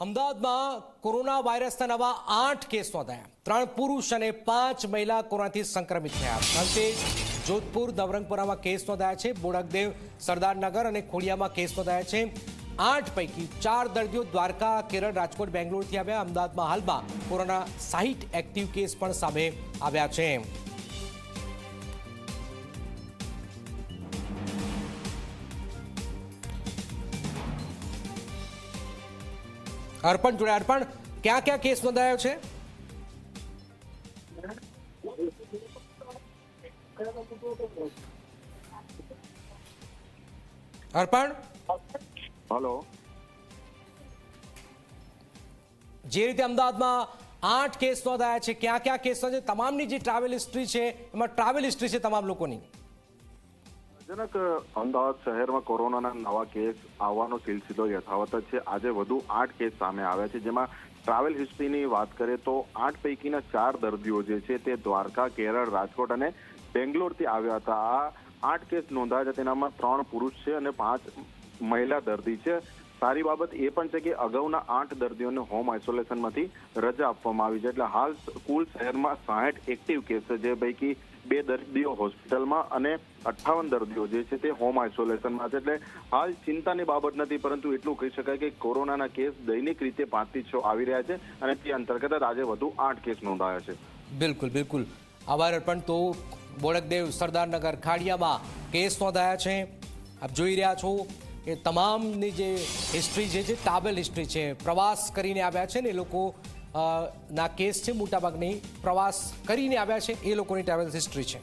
અમદાવાદમાં કોરોના વાયરસના નવા આઠ કેસ નોંધાયા. ત્રણ પુરુષ અને પાંચ મહિલા કોરોનાથી સંક્રમિત થયા. અંતે જોધપુર નવરંગપુરામાં કેસ નોંધાયા છે. બોડકદેવ, સરદારનગર અને ખોડિયામાં કેસ નોંધાયા છે. આઠ પૈકી ચાર દર્દીઓ દ્વારકા, કેરળ, રાજકોટ, બેંગ્લોરથી આવ્યા. અમદાવાદમાં હાલમાં કોરોના સાહીઠ એક્ટિવ કેસ પણ સામે આવ્યા છે. અર્પણ જોડે અર્પણ ક્યાં ક્યાં કેસ નોંધાયો છે? અર્પણ? હલો. જે રીતે અમદાવાદમાં આઠ કેસ નોંધાયા છે ક્યાં ક્યાં કેસ છે તમામની જે ટ્રાવેલ હિસ્ટ્રી છે એમાં ટ્રાવેલ હિસ્ટ્રી છે તમામ લોકોની. અચાનક અમદાવાદ શહેરમાં કોરોનાના નવા કેસ આવવાનો સિલસિલો યથાવત છે. આજે વધુ આઠ કેસ સામે આવ્યા છે. જેમાં ટ્રાવેલ હિસ્ટ્રીની વાત કરીએ તો આઠ પૈકીના ચાર દર્દીઓ જે છે તે દ્વારકા, કેરળ, રાજકોટ અને બેંગ્લોરથી આવ્યા હતા. આ આઠ કેસ નોંધાયા છે. તેનામાં ત્રણ પુરુષ છે અને પાંચ મહિલા દર્દી છે. સારી બાબત એ પણ છે કે અગાઉના આઠ દર્દીઓને હોમ આઇસોલેશનમાંથી રજા આપવામાં આવી છે. એટલે હાલ કુલ શહેરમાં સાહીઠ એક્ટિવ કેસ છે જે પૈકી બે દર્દીઓ હોસ્પિટલમાં અને અઠ્ઠાવન દર્દીઓ જે છે તે હોમ આઇસોલેશનમાં છે. એટલે હાલ ચિંતાની બાબત નથી, પરંતુ એટલું કહી શકાય કે કોરોનાના કેસ દૈનિક રીતે પાંચથી છ આવી રહ્યા છે અને તે અંતર્ગત આજે વધુ આઠ કેસ નોંધાયા છે. બિલકુલ બિલકુલ. આભાર અર્પણ. તો બોડકદેવ સરદારનગર ખાડિયામાં કેસ નોંધાયા છે. આપ જોઈ રહ્યા છો એ તમામની જે હિસ્ટ્રી જે છે ટાબેલ હિસ્ટ્રી છે, પ્રવાસ કરીને આવ્યા છે ને એ લોકો ના કેસ છે મોટાભાગની, પ્રવાસ કરીને આવ્યા છે, એ લોકોની ટ્રાવેલ હિસ્ટ્રી છે.